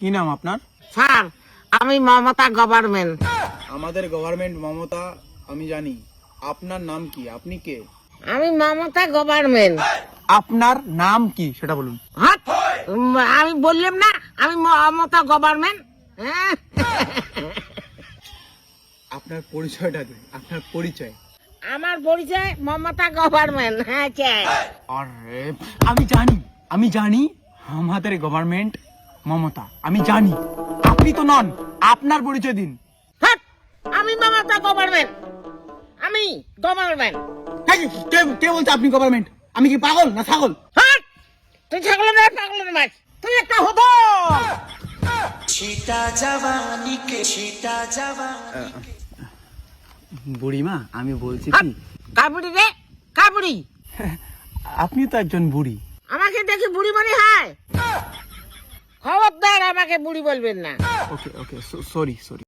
কি নাম আপনার? স্যার আমি মমতা গভর্নমেন্ট। আমাদের গভর্নমেন্ট মমতা আমি জানি। আপনার নাম কি? আপনি কে? আমি মমতা গভর্নমেন্ট। আপনার নাম কি? সেটা বলুন। উম, আমি বললাম না আমি মমতা গভর্নমেন্ট। হ্যাঁ। আপনার পরিচয়টা দিন আপনার পরিচয়। আমার পরিচয় মমতা গভর্নমেন্ট হ্যাঁ চাই আরে আমি জানি আমি জানি আমাদের গভর্নমেন্ট মমতা আমি জানি। আপনি তো নন আপনার পরিচয় দিন। আমি মমতা গভর্নমেন্ট আমি গভর্নমেন্ট কে কে বলছে আপনি গভর্নমেন্ট আমি কি পাগল না ছাগল? তুই ছাগলের নয় পাগলের মাছ। তুই একটা হতো বুড়িমা আমি বলছি কি? কাবুড়ি রে কাবুড়ি আপনি তো একজন বুড়ি। আমাকে দেখি বুড়ি মনে হয়। আমাকে বুড়ি বলবেন না। ওকে ওকে সরি সরি